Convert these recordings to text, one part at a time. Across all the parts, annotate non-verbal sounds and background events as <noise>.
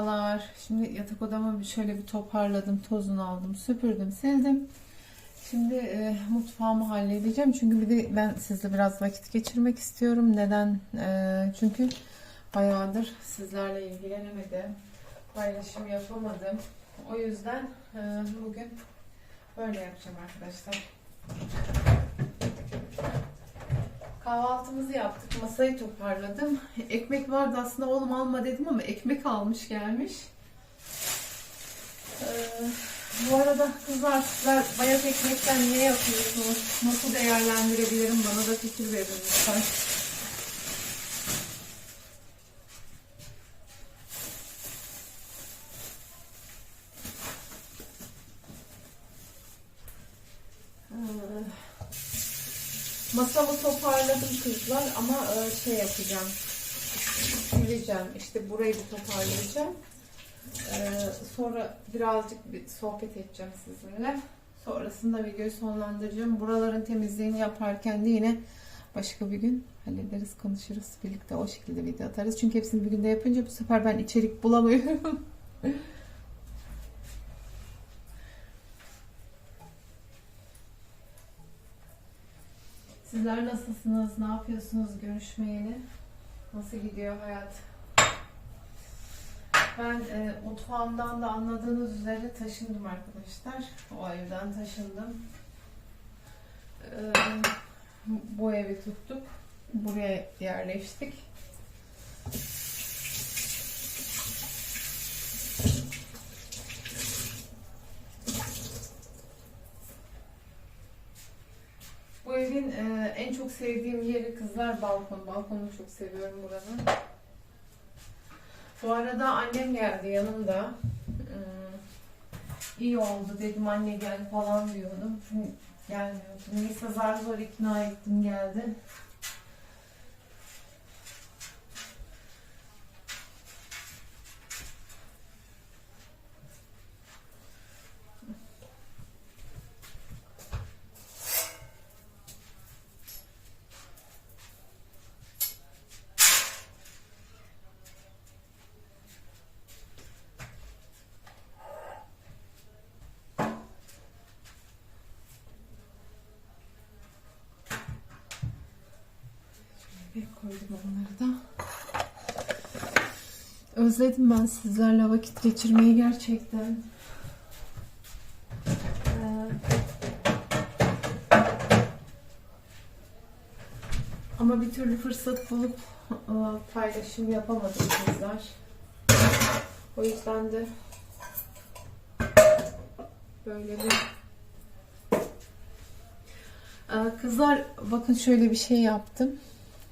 Merhabalar. Şimdi yatak odamı şöyle bir toparladım, tozunu aldım, süpürdüm, sildim. Şimdi e, mutfağımı halledeceğim. Çünkü bir de ben sizle biraz vakit geçirmek istiyorum. Neden? E, çünkü bayağıdır sizlerle ilgilenemedim. Paylaşım yapamadım. O yüzden e, bugün böyle yapacağım arkadaşlar. Kahvaltımızı yaptık. Masayı toparladım. Ekmek vardı aslında oğlum alma dedim ama ekmek almış gelmiş. Ee, bu arada kızlar sizler bayat ekmekten ne yapıyorsunuz? Nasıl değerlendirebilirim? Bana da fikir verin lütfen. Ee, Masamı toparladım kızlar ama e, şey yapacağım. Sileceğim. İşte burayı bir toparlayacağım. Ee, sonra birazcık bir sohbet edeceğim sizinle. Sonrasında videoyu sonlandıracağım. Buraların temizliğini yaparken de yine başka bir gün hallederiz, konuşuruz. Birlikte o şekilde video atarız. Çünkü hepsini bir günde yapınca bu sefer ben içerik bulamıyorum. <laughs> Sizler nasılsınız? Ne yapıyorsunuz görüşmeyeli? Nasıl gidiyor hayat? Ben e, mutfağımdan da anladığınız üzere taşındım arkadaşlar. O evden taşındım. E, bu evi tuttuk. Buraya yerleştik. Bu evin e, en çok sevdiğim yeri kızlar balkon. Balkonunu çok seviyorum buranın. Bu arada annem geldi yanımda. Hmm, iyi oldu dedim anne gel falan diyordum. Gelmiyordu. Neyse zar zor ikna ettim geldi. Şöyle koydum onları da. Özledim ben sizlerle vakit geçirmeyi gerçekten. Ama bir türlü fırsat bulup e, paylaşım yapamadım kızlar. O yüzden de böyle bir Ee, Kızlar bakın şöyle bir şey yaptım.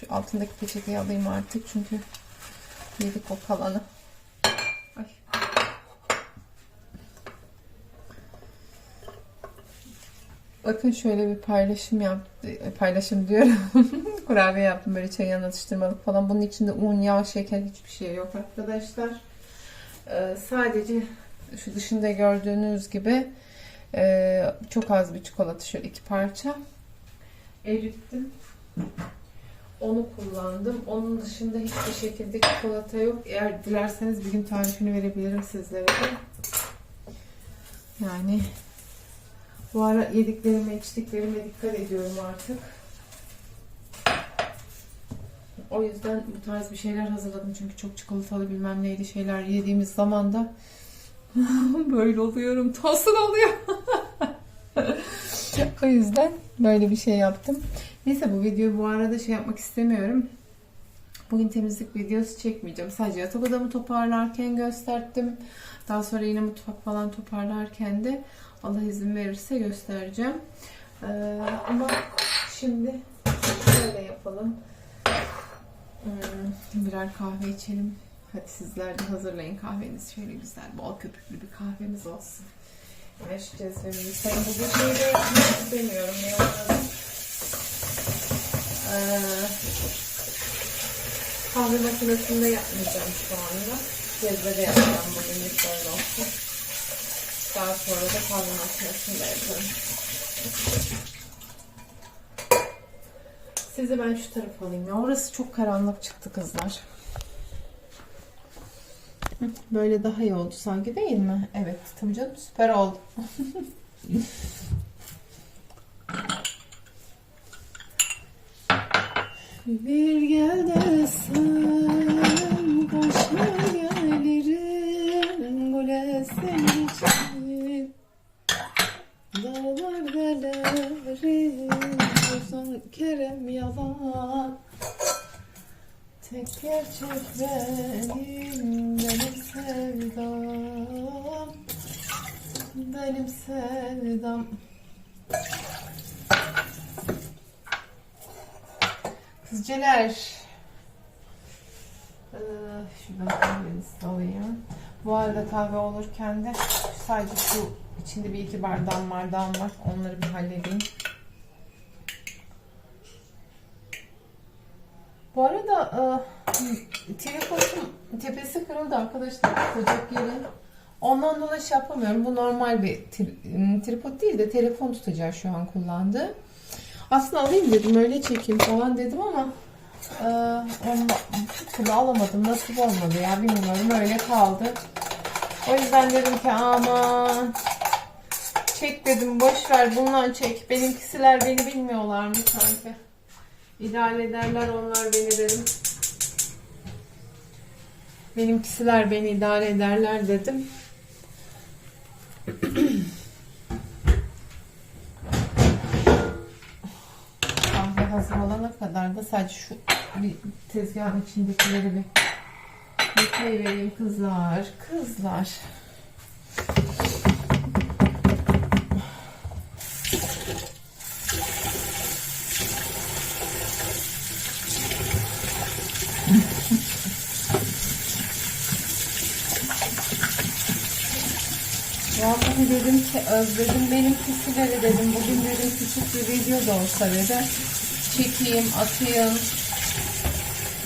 Şu altındaki peçeteyi alayım artık çünkü yedik o kalanı. Ay. Bakın şöyle bir paylaşım yaptım. Paylaşım diyorum. <laughs> Kurabiye yaptım böyle çay atıştırmalık falan. Bunun içinde un, yağ, şeker hiçbir şey yok arkadaşlar. Ee, sadece şu dışında gördüğünüz gibi e, çok az bir çikolata şöyle iki parça erittim. Onu kullandım. Onun dışında hiçbir şekilde çikolata yok. Eğer dilerseniz bir gün tarifini verebilirim sizlere de. Yani bu ara yediklerime, içtiklerime dikkat ediyorum artık. O yüzden bu tarz bir şeyler hazırladım. Çünkü çok çikolatalı bilmem neydi şeyler yediğimiz zaman da <laughs> böyle oluyorum. Tosun oluyor. <laughs> o yüzden böyle bir şey yaptım. Neyse bu videoyu bu arada şey yapmak istemiyorum. Bugün temizlik videosu çekmeyeceğim. Sadece yatak odamı toparlarken gösterdim. Daha sonra yine mutfak falan toparlarken de Allah izin verirse göstereceğim. Ee, ama şimdi şöyle yapalım. Hmm, birer kahve içelim. Hadi sizler de hazırlayın kahvenizi. Şöyle güzel bol köpüklü bir kahvemiz olsun. Güneş cezvemizi. Sen bugün şeyde yapmak istemiyorum. Ne oldu? Ee, kahve makinesinde yapmayacağım şu anda. Cezvede yapacağım bugün böyle olsun. Daha sonra da kahve makinesinde yaparım. Sizi ben şu tarafa alayım ya. Orası çok karanlık çıktı kızlar. Böyle daha iyi oldu sanki değil mi? Evet tabii canım süper oldu. <laughs> Bir gel desem başına gelirim. Gole senin için. Dağlar delerim Uzun kerem yalan Tek gerçek benim Benim sevdam. Benim sevdam Kızceler. Ee, şuradan alayım. Bu arada kahve olurken de sadece şu içinde bir iki bardağım bardağım var. Onları bir halledeyim. Bu arada e, tripodun tepesi kırıldı arkadaşlar. Koyacak yeri. Ondan dolayı şey yapamıyorum. Bu normal bir tri- tripod değil de telefon tutacağı şu an kullandı. Aslında alayım dedim öyle çekeyim falan dedim ama e, onu alamadım. Nasip olmadı ya bilmiyorum öyle kaldı. O yüzden dedim ki aman çek dedim boş ver bundan çek. Benimkisiler beni bilmiyorlar mı sanki? İdare ederler onlar beni dedim. Benimkisiler beni idare ederler dedim. kadar da sadece şu bir tezgahın içindekileri bir yıkayı vereyim kızlar. Kızlar. Yavrum dedim ki özledim benim kişileri dedim. Bugün dedim küçük bir video da olsa dedim. Çekeyim, atayım.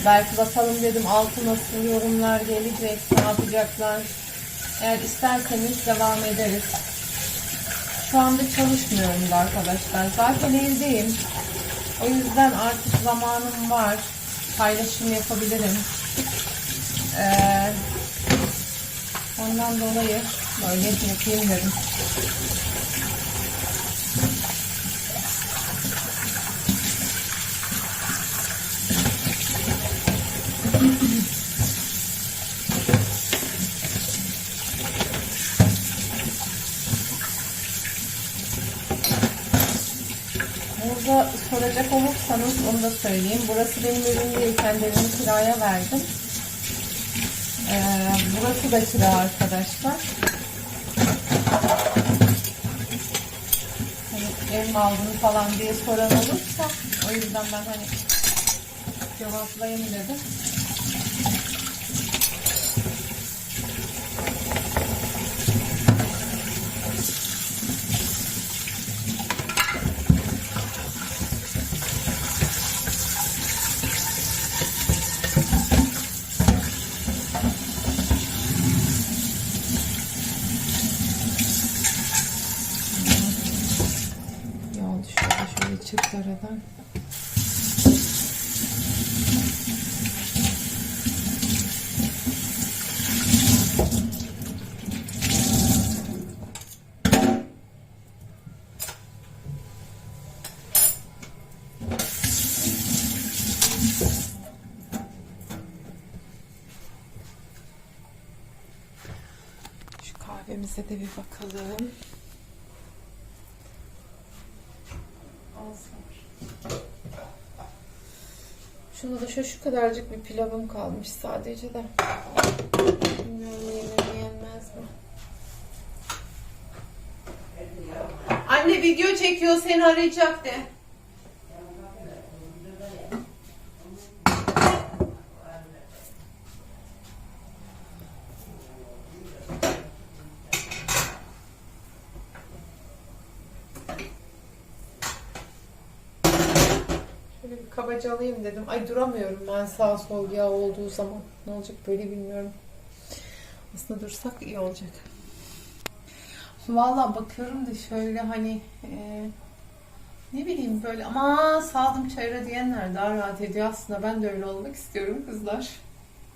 Belki bakalım dedim altı nasıl yorumlar gelecek, ne yapacaklar. Eğer isterseniz devam ederiz. Şu anda çalışmıyorum da arkadaşlar. Zaten evdeyim. O yüzden artık zamanım var. Paylaşım yapabilirim. Ee, ondan dolayı böyle yapayım dedim. Burada soracak olursanız onu da söyleyeyim. Burası benim evim değil. Kendi evimi kiraya verdim. Ee, burası da kira arkadaşlar. Hani ev mi aldın falan diye soran olursa o yüzden ben hani cevaplayayım dedim. İyi oldu şöyle şöyle Şu kahvemize de bir bakalım. Az var. Şunu da şu, şu kadarcık bir pilavım kalmış sadece de. Bilmiyorum yenir yenmez mi? Anne video çekiyor seni arayacak de. Şöyle bir kabaca alayım dedim. Ay duramıyorum ben sağ sol yağ olduğu zaman. Ne olacak böyle bilmiyorum. Aslında dursak iyi olacak. Valla bakıyorum da şöyle hani e, ne bileyim böyle ama saldım çayıra diyenler daha rahat ediyor aslında. Ben de öyle olmak istiyorum kızlar.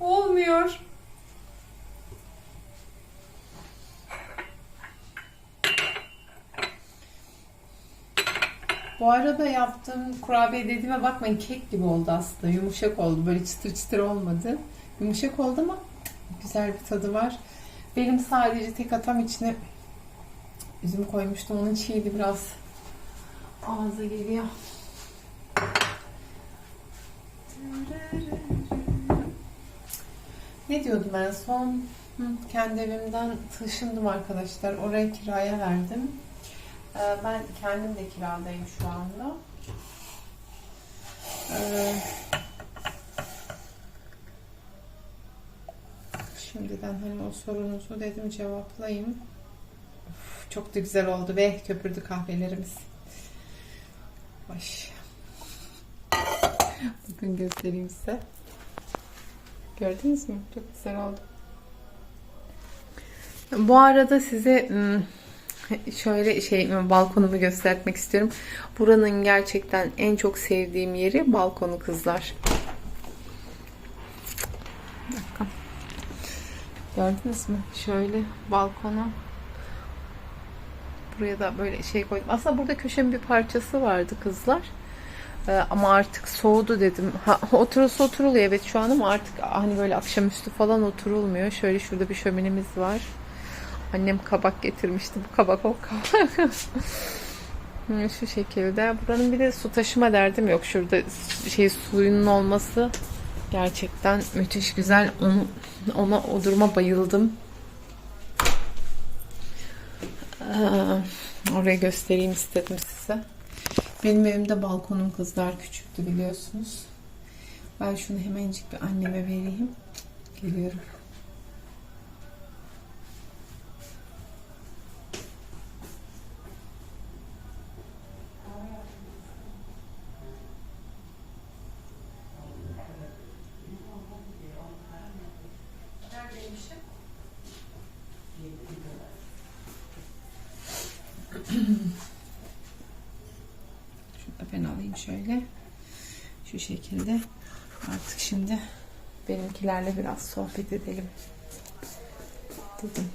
Olmuyor. Bu arada yaptığım kurabiye dediğime bakmayın kek gibi oldu aslında. Yumuşak oldu. Böyle çıtır çıtır olmadı. Yumuşak oldu ama güzel bir tadı var. Benim sadece tek atam içine üzüm koymuştum. Onun çiğdi biraz ağza geliyor. Ne diyordum en son? Kendi evimden taşındım arkadaşlar. Oraya kiraya verdim. Ee, Ben kendim de kiradayım şu anda. Ee, Şimdiden hani o sorunuzu dedim cevaplayayım. Of, çok da güzel oldu ve köpürdü kahvelerimiz. Baş. <laughs> Bakın göstereyim size. Gördünüz mü? Çok güzel oldu. Bu arada size ım, <laughs> şöyle şey balkonumu göstermek istiyorum. Buranın gerçekten en çok sevdiğim yeri balkonu kızlar. Gördünüz mü? Şöyle balkona. Buraya da böyle şey koydum. Aslında burada köşenin bir parçası vardı kızlar. Ee, ama artık soğudu dedim. Ha, oturulsa oturuluyor evet şu an ama artık hani böyle akşamüstü falan oturulmuyor. Şöyle şurada bir şöminemiz var. Annem kabak getirmişti. Bu kabak o kabak. Hı, Şu şekilde. Buranın bir de su taşıma derdim yok. Şurada şey suyunun olması gerçekten müthiş güzel. Onu, ona o duruma bayıldım. Ee, orayı göstereyim istedim size. Benim evimde balkonum kızlar küçüktü biliyorsunuz. Ben şunu hemencik bir anneme vereyim. Geliyorum. Şöyle. Şu şekilde. Artık şimdi benimkilerle biraz sohbet edelim. Dedim.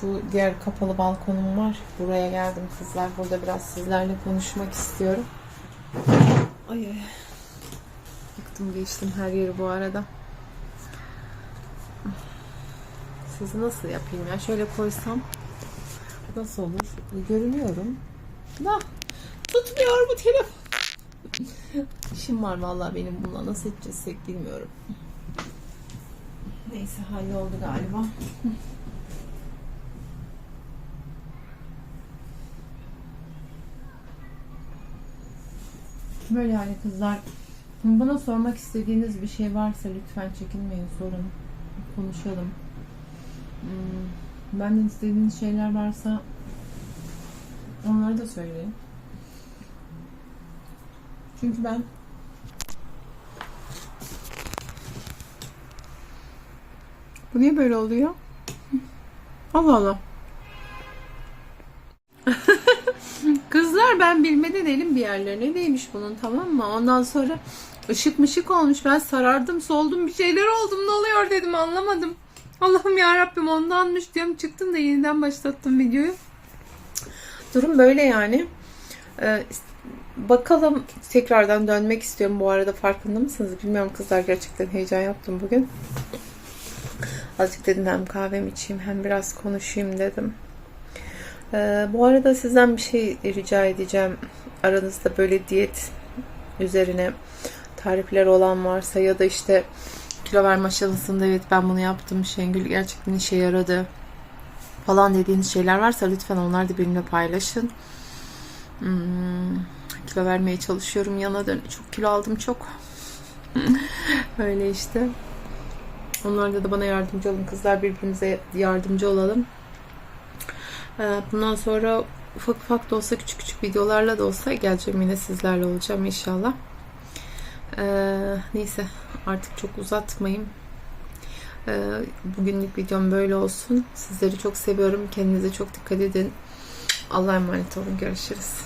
Şu diğer kapalı balkonum var. Buraya geldim kızlar. Burada biraz sizlerle konuşmak istiyorum. Ay ay. Yıktım geçtim her yeri bu arada. Sizi nasıl yapayım ya? Şöyle koysam nasıl olur? Görünüyorum. Da tutmuyor bu telefon. İşim var vallahi benim bununla nasıl edeceksek bilmiyorum. Neyse halloldu galiba. Böyle yani kızlar. Bana sormak istediğiniz bir şey varsa lütfen çekinmeyin sorun. Konuşalım. Hmm, Benden istediğiniz şeyler varsa onları da söyleyin. Çünkü ben Bu niye böyle oluyor? Allah Allah. <laughs> Kızlar ben bilmeden elim bir yerlerine değmiş bunun tamam mı? Ondan sonra ışık mışık olmuş. Ben sarardım soldum bir şeyler oldum ne oluyor dedim anlamadım. Allah'ım ya Rabbim ondanmış diyorum çıktım da yeniden başlattım videoyu. Durum böyle yani. Ee, bakalım tekrardan dönmek istiyorum bu arada farkında mısınız? Bilmiyorum kızlar gerçekten heyecan yaptım bugün. Azıcık dedim hem kahvemi içeyim hem biraz konuşayım dedim. Ee, bu arada sizden bir şey rica edeceğim. Aranızda böyle diyet üzerine tarifler olan varsa ya da işte kilo verme aşamasında evet ben bunu yaptım Şengül gerçekten işe yaradı falan dediğiniz şeyler varsa lütfen onlar da benimle paylaşın. Hmm, kilo vermeye çalışıyorum yana dön. Çok kilo aldım çok. <laughs> Öyle işte. Onlarda da bana yardımcı olun kızlar birbirimize yardımcı olalım. Ee, Bundan sonra ufak ufak da olsa küçük küçük videolarla da olsa geleceğim yine sizlerle olacağım inşallah. Ee, neyse artık çok uzatmayayım. Ee, bugünlük videom böyle olsun. Sizleri çok seviyorum. Kendinize çok dikkat edin. Allah'a emanet olun. Görüşürüz.